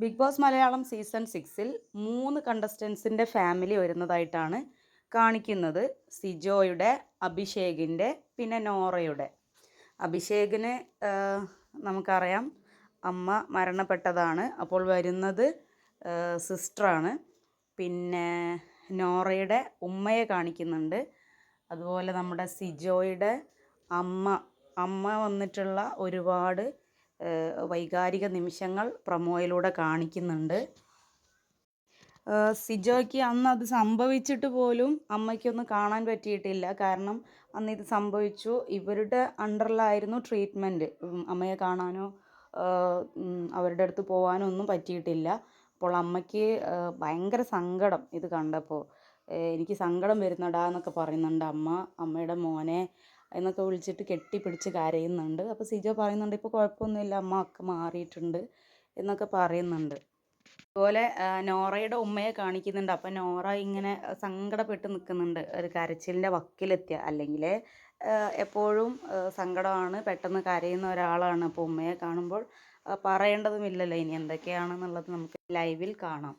Big boss Malayalam season സിക്സിൽ മൂന്ന് കണ്ടസ്റ്റൻസിന്റെ family വരുന്നതായിട്ടാണ് കാണിക്കുന്നത്. സിജോയുടെ അഭിഷേകിന്റെ പിന്നെ നോറയുടെ. അഭിഷേകിന് നമുക്കറിയാം അമ്മ മരണപ്പെട്ടതാണ്. അപ്പോൾ വരുന്നത് സിസ്റ്ററാണ് പിന്നെ നോറയുടെ ഉമ്മയെ കാണിക്കുന്നുണ്ട്. അതുപോലെ നമ്മുടെ സിജോയുടെ അമ്മ. അമ്മ വന്നിട്ടുള്ള ഒരുപാട് വൈകാരിക നിമിഷങ്ങൾ പ്രമോയിലൂടെ കാണിക്കുന്നുണ്ട്. സിജോയ്ക്ക് അന്ന് അത് സംഭവിച്ചിട്ട് പോലും അമ്മയ്ക്കൊന്ന് കാണാൻ പറ്റിയിട്ടില്ല. കാരണം അന്ന് ഇത് സംഭവിച്ചു. ഇവരുടെ അണ്ടറിലായിരുന്നു ട്രീറ്റ്മെന്റ് അമ്മയെ കാണാനോ അവരുടെ അടുത്ത് പോകാനോ ഒന്നും പറ്റിയിട്ടില്ല. അപ്പോൾ അമ്മയ്ക്ക് ഭയങ്കര സങ്കടം ഇത് കണ്ടപ്പോൾ. എനിക്ക് സങ്കടം വരുന്നടാ എന്നൊക്കെ പറയുന്നുണ്ട് അമ്മ. അമ്മയുടെ മോനെ എന്നൊക്കെ വിളിച്ചിട്ട് കെട്ടിപ്പിടിച്ച് കരയുന്നുണ്ട്. അപ്പോൾ സിജോ പറയുന്നുണ്ട് ഇപ്പോൾ കുഴപ്പമൊന്നുമില്ല അമ്മ ഒക്കെ മാറിയിട്ടുണ്ട് എന്നൊക്കെ പറയുന്നുണ്ട്. അതുപോലെ നോറയുടെ ഉമ്മയെ കാണിക്കുന്നുണ്ട്. അപ്പം നോറ ഇങ്ങനെ സങ്കടപ്പെട്ട് നിൽക്കുന്നുണ്ട് ഒരു കരച്ചിലിന്റെ വക്കിലെത്തിയ അല്ലെങ്കിൽ എപ്പോഴും സങ്കടമാണ്. പെട്ടെന്ന് കരയുന്ന ഒരാളാണ്. അപ്പോൾ ഉമ്മയെ കാണുമ്പോൾ പറയേണ്ടതുമില്ലല്ലോ. ഇനി എന്തൊക്കെയാണെന്നുള്ളത് നമുക്ക് ലൈവിൽ കാണാം.